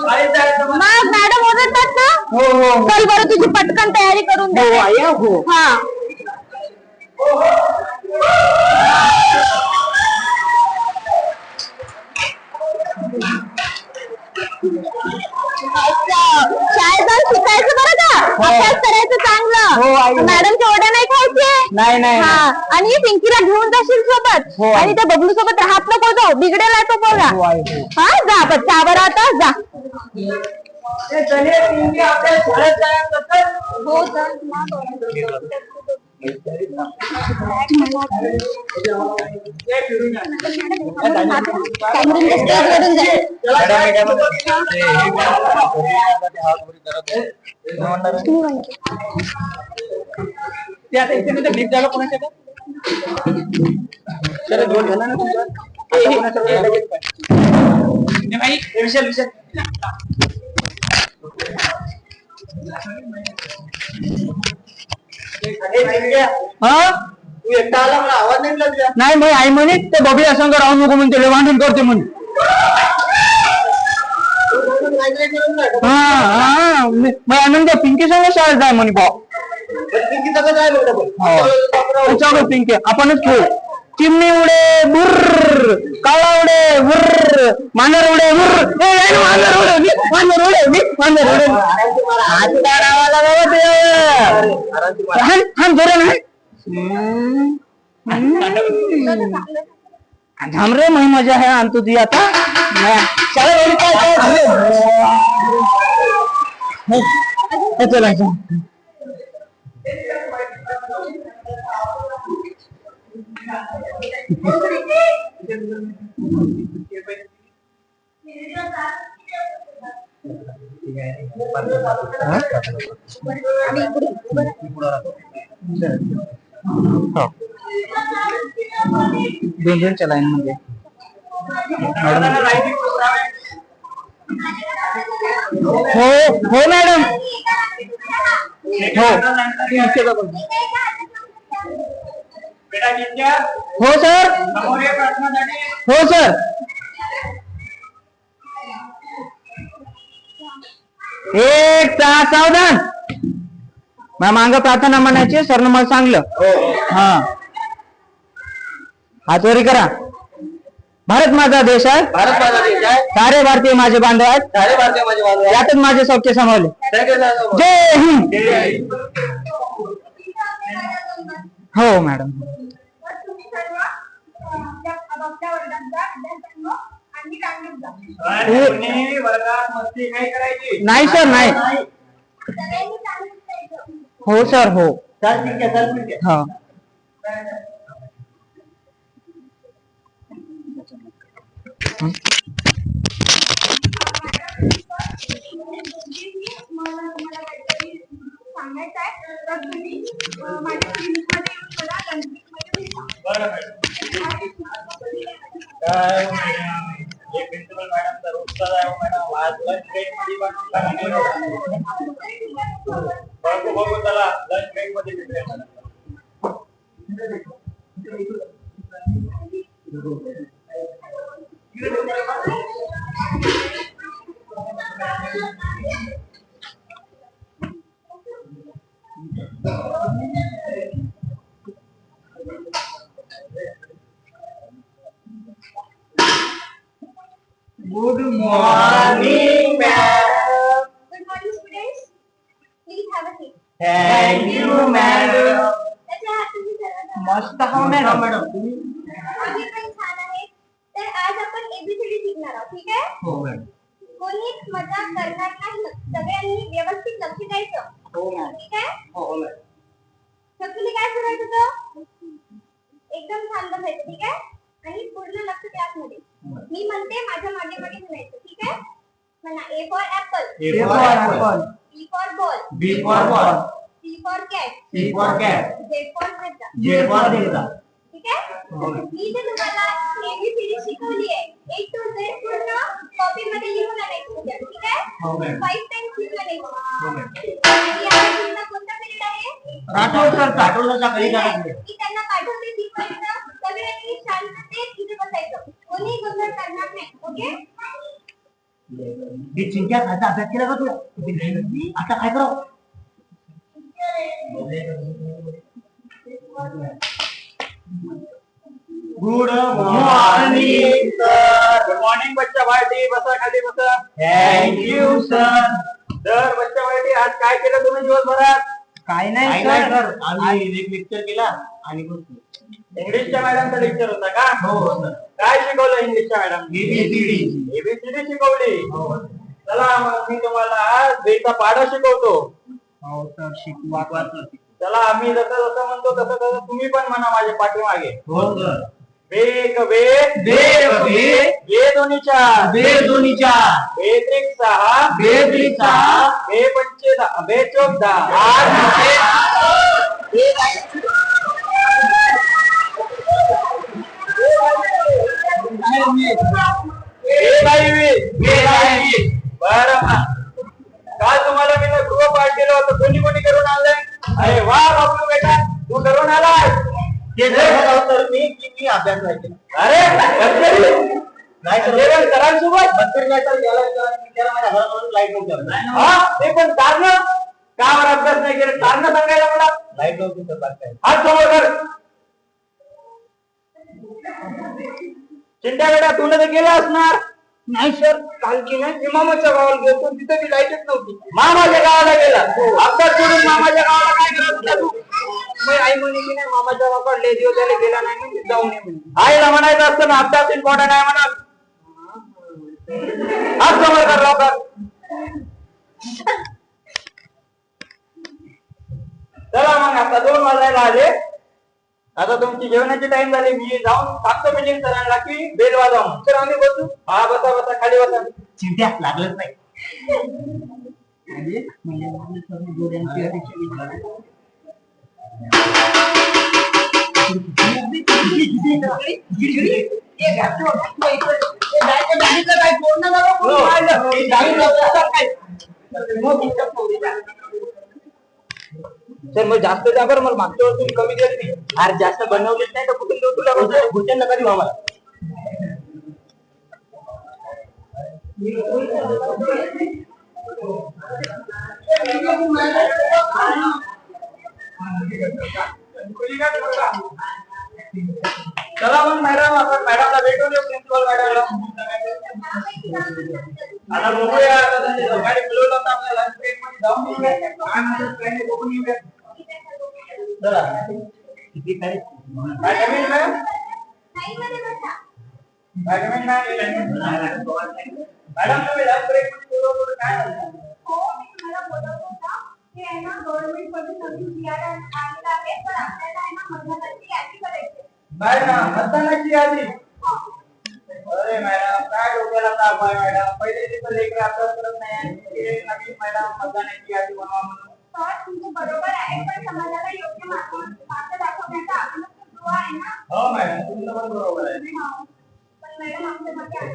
शाळेत जायचं मग. मॅडम ओरडतात ना? हो हो चल बरं तुझी पटकन तयारी करून दे. हो हो. हा. अच्छा. शाळेत जाऊन शिकायचं बरं का? अभ्यास करायचं हो, चांगलं. मॅडमच्या ओढ्या नाही नाही हा आणि पिंकीला घेऊन जाशील सोबत? हो. आणि त्या बबलू सोबत राहत नको जाऊ. बिघडेल आहे तो हो, पोरगा आई, हो. हा जा बच्चा बरं आता जा. ते चले पिंकी आपल्या शाळेत जायचं तर हो ते जा चला, ते आता इथे नाही तर लीक झालं कोणाच्या का? चला, दोन झाला ना तुमचा? आता कोणाचा वेळ लगेच पाहिजे. नाही बाई, हे विशाल, विशाल. ए, चिंग्या, हा? तू एकटा आला मला आवाज नाही दिला. नाही मग आई म्हणे ते बबड्या संग राहू नको म्हणते लय भांडण करते म्हणे. काहीतरी करून जा. हा हा. मी- मग आनंद पिंकी संग शाळेत जाय म्हणे भाऊ. पण पिंकी सगळं काय बेटा बोल. हो. चलो पिंकी आपणच खेळू. चिमणी उडे बुर्र. काळा उडे बुर्र. मांजर उडे बुर्र. ए, मांजर उडे. मी मांजर उडे मी मांजर उडे हात लावायला बाबा ते हान हान जोराने हाण. हम्म. हम्म. थांब रे मही मजा आहे आणतो ती आता नाही. शाळेत काय काय झालं? हे चला चला. दोन दोनच्या लाईन मध्ये. हो हो मॅडम. हो हो सर प्रार्थनासाठी. हो सर. एक सहा सावधान. मॅम मांग प्रार्थना म्हणायची सरनं मला सांगलं. हा. हातवरी करा. भारत माझा देश आहे. भारत माझा देश आहे. सारे भारतीय माझे बांधव आहेत. सारे भारतीय माझे बांधव आहेत. यातच माझे सौख्य समावले. जय हिंद. जय हिंद. हो मॅडम. नाही सर नाही. हो सर हो. चल ठीक आहे चल ठीक आहे. हा. सांगायचं आहे तर मॅडम. आहे मॅडम. आज lunch break मध्ये पण बघू बघू चला लंच ब्रेकमध्ये भेटूया मॅडम. तर आज आपण एबीसीडी शिकणार आहोत ठीक आहे? हो मॅडम कोणीच मजाक करणार नाही. सगळ्यांनी व्यवस्थित लक्ष द्यायचं. हो मॅडम ठीक आहे? हो मॅडम शकुली काय करायचं एकदम शांत बसायचं ठीक आहे? आणि पूर्ण लक्ष क्लासमध्ये मी म्हणते माझ्या मागे मागे म्हणायचं ठीक आहे? म्हणा A for apple A for apple. B for ball B for ball. C for cat C for cat. J for zebra J for zebra. ठीक आहे मी जे तुम्हाला एबीसीडी शिकवली आहे एक टू झेड पूर्ण कॉपी मध्ये लिहून आणायची उद्या ठीक आहे फाईव्ह टाइम्स लिहून हो, आणायची आणि आता तुमचा कोणता पिरियड आहे राठोड सर राठोडला सकाळी जायचं की त्यांना पाठवते तिथपर्यंत सगळ्यांनी शांततेत इथे बसायचं कोणी गोंधळ करणार नाही ओके हे चिंक्या खायचा अभ्यास केला का तुला? आता काय करावं good morning. Sir good morning बच्चा पार्टी बसा खाली बसा. थँक्यू सर तर बच्चा पार्टी आज काय केलं तुम्ही दिवसभरात? काय नाही सर आम्ही एक लेक्चर केला आणि इंग्लिशच्या मॅडमचा लेक्चर होता का? हो सर काय शिकवलं इंग्लिशच्या मॅडम एबीसीडी एबीसीडी शिकवली. चला मग मी तुम्हाला आज बेचा पाडा शिकवतो. हो सर शिकवा चला आम्ही जसं जसं म्हणतो तसं तसं तुम्ही पण म्हणा माझ्या पाठीमागे. हो सर चार बे दोन्ही चार बे त्रिक सहा बे त्रिक सहा, बे पंचे दहा बे चौक दहा आठ बरं. काल तुम्हाला मी गृहपाठ केलं होतं. कोणी कोणी करून आणलंय? अरे वा बाबू बेटा तू करून आलाय. ते तर मी की मी अभ्यास केला अरे नाही तर सरांसोबत बच्चे नाही तर त्याला माझ्या लाइट नव्हतं हा ते पण कारण का बरं अभ्यास नाही केलं? कारण सांगायला मला! लाइट नव्हती तर काय हात समोर कर! चिंता बेटा तू तर गेला असणार? नाही सर काल केलं मी मामाच्या गावाला गेलो तिथं बी लाईटच नव्हती. मामाच्या गावाला गेला? अभ्यास सोडून मामाच्या गावाला काय करत होता तू? मग आई म्हणे की नाही मामाच्या गावाकडे लय दिवस झाले गेला नाही म्हणजे म्हणे. आईला म्हणायचं असतं ना अभ्यास इम्पॉर्टंट आहे म्हणा समोर कर लवकर. चला मग आता दोन वाजायला आले. आता तुमची जेवणाची टाइम झाली. मी जाऊन सांगतो मिटिंग सरांना की बेल वाजवा. तर आम्ही बसू. हा बसा बसा खाली बसा. चिंट्या लागलंच नाही. म्हणजे म्हणजे सर मग जास्त द्या बरं मला मागच्या वेळेस तुम्ही कमी दिली अरे जास्त बनवलेच नाही तर कुठून देऊ तुला म्हणजे घुटन नका देऊ आम्हाला Thank you. चला मग मॅडम आपण मॅडमला भेटूया येऊ प्रिन्सिपल मॅडमला आता बघूया लंच ब्रेक सकाळी होतं मध्ये जाऊन येऊया. काय म्हणतात काय बघून येऊया. चला. किती काय मॅम नाही मॅडम तुम्ही लंच ब्रेकमध्ये बोलवलं काय की आहे ना गव्हर्नमेंट कडून नवीन बियाणं आलेलं आहे पण आपल्याला आहे ना मतदानाची यादी करायची मॅडम मतदानाची यादी अरे मॅडम काय डोक्याला ताप आहे मॅडम। पहिले तिथं लेकर अभ्यास करत नाही नवीन मॅडम मतदानाची यादी बनवा म्हणून तर तुमचं बरोबर आहे पण समाजाला योग्य मार्ग मार्ग दाखवण्याचा आपलं आहे ना। हो मॅडम तुमचं पण बरोबर आहे पण मॅडम आमच्या मागे आहे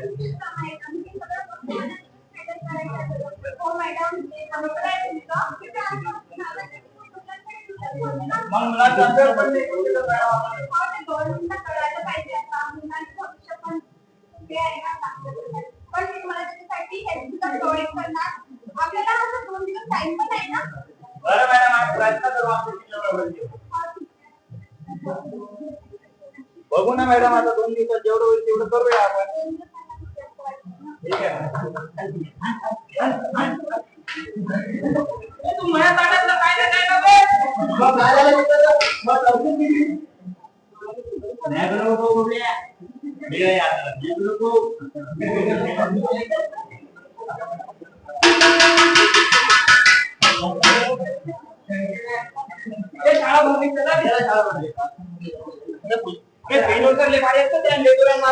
बघू ना मॅडम आता दोन दिवसात जेवढं होईल तेवढं करूया आपण. तू माझ्या ताटातलं काय नाही काय नव्हे. मग काय मग नाही मी काय आता? शाळा भरली त्याला शाळा भरली. पेनोकर त्या लेकरांना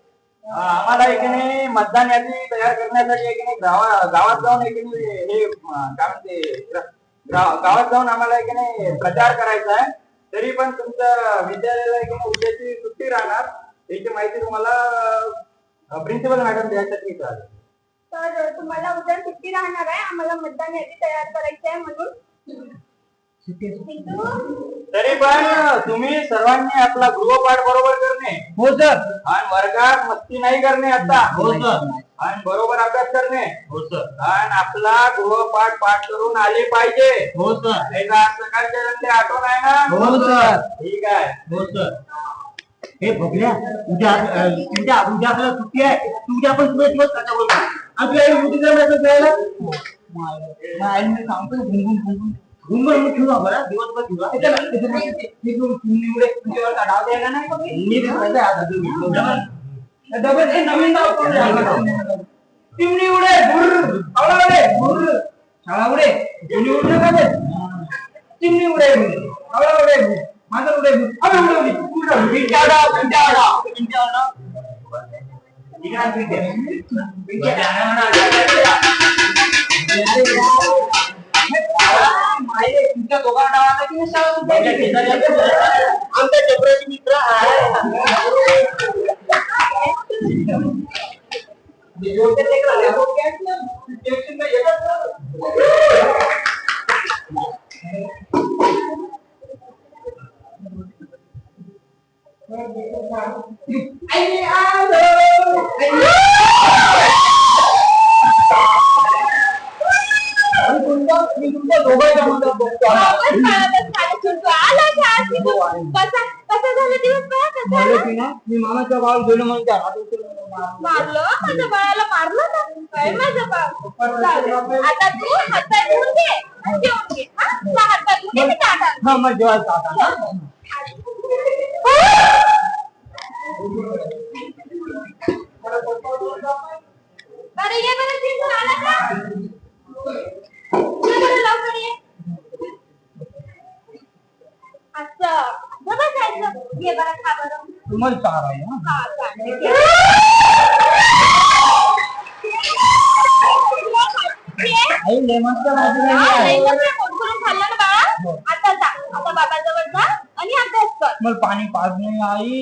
आम्हाला एक नाही मतदान यादी तयार करण्यासाठी गावा गावात जाऊन एक हे काय म्हणते गाव- गावात जाऊन आम्हाला एक नाही प्रचार करायचा आहे. तरी पण तुमचं विद्यालयाला एक उद्याची सुट्टी राहणार. याची माहिती तुम्हाला प्रिन्सिपल मॅडम द्यायसाठी चालेल तर तुम्हाला उद्या सुट्टी राहणार आहे. आम्हाला मतदान यादी तयार करायची आहे म्हणून. तरी पण तुम्ही सर्वांनी आपला गृहपाठ बरोबर करणे. हो सर. आणि वर्गात मस्ती नाही करणे आता. हो सर. आणि बरोबर अभ्यास करणे. हो सर. आणि आपला गृहपाठ पाठ करून आले पाहिजे. हो सर. का आज सकाळच्या रस्ते आठवण आहे ना? हो सर. ठीक आहे. हो सर. हे बघल्या उद्या उद्या उद्या आपल्याला सुट्टी आहे. तू उद्या पण तुझा दिवस कसा बोलतो आपल्या उद्या आईने सांगतो घुमघुम घुमघुम घुमघुम मी ठेवू बरं दिवसभर ठेवू हा. त्याच्याला- त्याच्याला मी तू- तू निवडे तुझ्यावर का डाव द्यायला नाही मी बी सांगते आता तुम्ही. डबल डबल हे नवीन डाव कोण द्यायला? चिमणी उडे भुर्र आवळा उडे भुर्र शाळा उडे चिमणी उडे का ते? चिमणी उडे भुर्र आवळा उडे भुर्र माझं उडे भुर्र अबे उडे उडे उडे उडे बिंट्या डाव बिंट्या डाव बिंट्या डाव इकडे आण बिंट्या. बिंट्या माये तुमच्या दोघा डावाला की नाही शाळा सुटली? आमच्या चपराचे मित्र वापस शाळेत खाली सुटतो. आला शाळा शिकून. कसा कसा झाला दिवस बघा कसा झाला? मी मामाच्या गावात गेलो म्हणून त्या हात उचलून मारलं. मारलं माझ्या बाळाला मारलं ना काय माझं बाळ दे. आता तू हातपाय धुवून घे आणि जेवून घे हा तुला हातपाय धुवून घे मी आणते. हा मग जेवायचं आता बरं ये बरं चिंटू आला का ये बरं लवकर ये असं असं बसायचं ये बरं खा बरं तुम्हाला चार आहे ना? हा. आई हा, आहे. मला पाणी पाच नाही आई.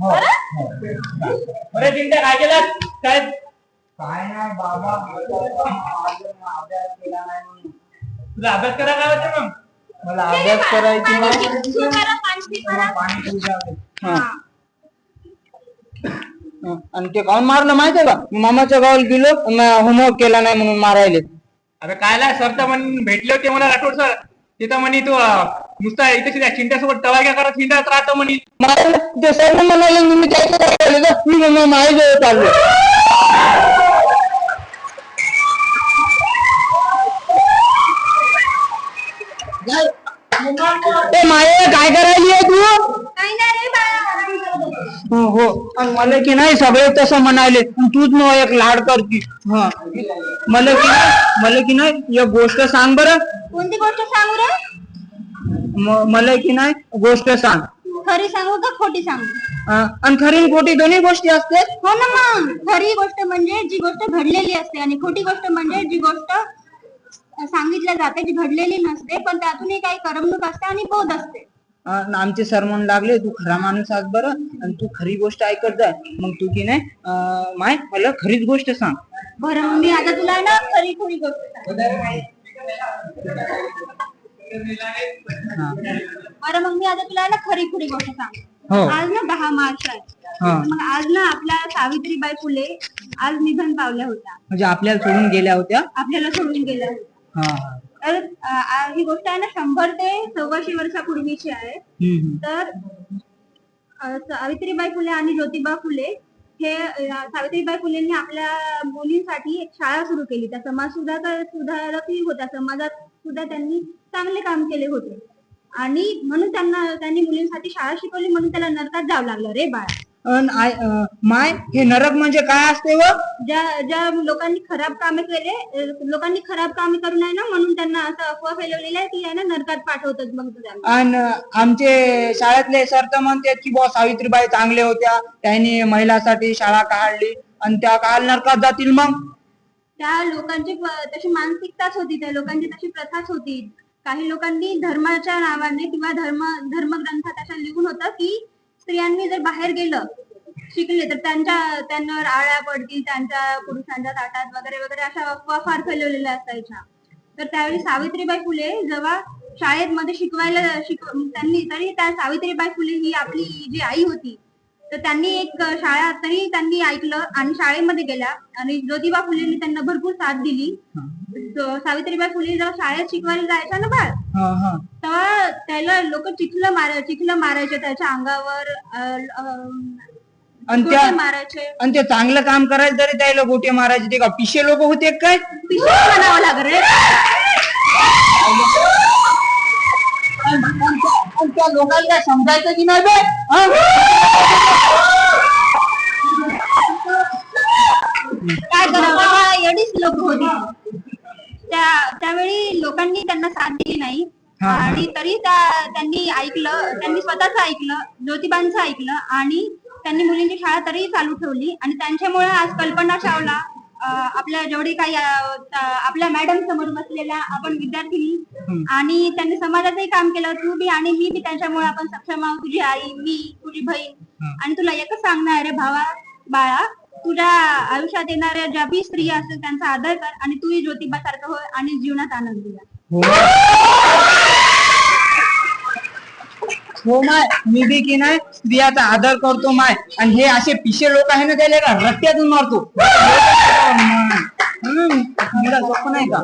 हो, बरं? अरे चिंट्या काय केलं? काय? काय नाही बाबा अभ्यास केला नाही म्हणून. तुला अभ्यास करा काय होते मग? मला अभ्यास करायची नाही. हा. आणि ते काऊन मारलं माहितीये का? मामाच्या गावाला गेलो होमवर्क केला नाही म्हणून मारायले. अरे कायला सर तर म्हण भेटले होते मला राठोड सर तिथं म्हणे तू नुसता इथे चिंट्यासोबत टवाक्या करत हिंडत राहतो म्हणे. ते सर म्हणाले मी त्याच्या. मी माझ्या चाललो ए माये काय करायली आहे तू? काही नाही रे बाळा. हो हो. आणि मला की नाही सगळे तसं म्हणाले. पण तूच न एक लाड करती. हा. मला की नाही मला की नाही एक गोष्ट सांग बरं. कोणती गोष्ट सांगू रे? म- मला की नाही गोष्ट सांग. खरी सांगू का खोटी सांगू? आणि खरी आणि खोटी दोन्ही गोष्टी असते? हो ना मग. खरी गोष्ट म्हणजे जी गोष्ट घडलेली असते आणि खोटी गोष्ट म्हणजे जी गोष्ट सांगितल्या जाते जी घडलेली नसते पण त्यातूनही काही करमणूक असते आणि बोध असते. आमचे सर म्हणू लागले तू खरा माणूस आज बरं आणि तू खरी गोष्ट ऐकत जाय मग तू की नाही अं, माय मला खरीच गोष्ट सांग. बरं मग मी आता तुला ना खरी खोटी गोष्ट सांगते. बरं मग मी आता तुला ना खरी खोटी गोष्ट सांगते. हो. आज ना दहा मार्च आहे. मग आज ना आपल्या सावित्रीबाई फुले आज निधन पावल्या होत्या. म्हणजे आपल्याला सोडून गेल्या होत्या? आपल्याला सोडून गेल्या होत्या. तर आ- ही गोष्ट आहे ना शंभर ते सव्वाशे वर्षापूर्वीची आहे. तर अ, सावित्रीबाई फुले आणि ज्योतिबा फुले हे अ, सावित्रीबाई फुलेंनी आपल्या मुलींसाठी एक शाळा सुरू केली. त्या समाज सुधाकर सुधारकही होत्या. समाजात सुद्धा त्यांनी चांगले काम केले होते. आणि म्हणून त्यांना त्यांनी मुलींसाठी शाळा शिकवली म्हणून त्याला नरकात जावं लागलं. रे बाळा. आय माय हे नरक म्हणजे काय असते व? ज्या ज्या लोकांनी खराब कामे केले लोकांनी खराब कामे करू नये ना म्हणून त्यांना असं अफवा फैलवलेली आहे की आहे ना नरकात पाठवतात मग आणि आमचे शाळेतले सर तर म्हणतात की बुवा सावित्रीबाई चांगले होत्या त्यांनी महिलासाठी शाळा काढली आणि त्या काल नरकात जातील मग. त्या लोकांची तशी मानसिकताच होती त्या लोकांची तशी प्रथाच होती. काही लोकांनी धर्माच्या नावाने किंवा धर्म धर्मग्रंथात अशा लिहून होतं की स्त्रियांनी जर बाहेर गेलं शिकले तर त्यांच्या त्यांना आळ्या पडतील त्यांच्या पुरुषांच्या ताटात वगैरे वगैरे अशा अफवा फार फैलवलेल्या असायच्या. तर त्यावेळी सावित्रीबाई फुले जेव्हा शाळेत मध्ये शिकवायला शिक त्यांनी तरी त्या सावित्रीबाई फुले ही आपली जी आई होती तर त्यांनी एक शाळा तरी त्यांनी ऐकलं आणि शाळेमध्ये गेल्या. आणि ज्योतिबा फुलेंनी त्यांना भरपूर साथ दिली. सावित्रीबाई फुले जेव्हा शाळेत शिकवायला जायच्या ना बाळ? तेव्हा त्याला लोक चिखलं मारा चिखलं मारायचे त्याच्या अंगावर आणि त्या मारायचे. आणि ते चांगलं काम करायचं तरी त्याला गोटे मारायचे. ते का पिशे लोक होते काय? पिशवीच म्हणावं आणि त्या लोकांना समजायचं की नाही बे? काय करावं एवढीच लोक होती. त्या त्यावेळी लोकांनी त्यांना साथ दिली नाही. हा, हा. आणि तरी त्या त्यांनी ऐकलं त्यांनी स्वतःच ऐकलं ज्योतिबांचं ऐकलं आणि त्यांनी मुलींची शाळा तरी चालू ठेवली. आणि त्यांच्यामुळे आज कल्पना चावला अं, आपल्या जेवढे काही अं, त- आपल्या मॅडम समोर बसलेल्या आपण विद्यार्थिनी. आणि त्यांनी समाजाचंही काम केलं. तू बी आणि मी बी त्यांच्यामुळे आपण सक्षम आहोत. तुझी आई मी तुझी बहीण. आणि तुला एकच सांगणार आहे भावा बाळा तुझ्या आयुष्यात येणाऱ्या ज्या बी स्त्रिया असतील त्यांचा आदर कर आणि तूही ज्योतिबा सारखं होय आणि जीवनात आनंद घ्या हो. माय. मी बी की नाही स्त्रियाचा आदर करतो माय. आणि हे असे पिशे लोक आहे ना त्याला का रस्त्यातून मारतो. हम्म, मला सोपं नाही का?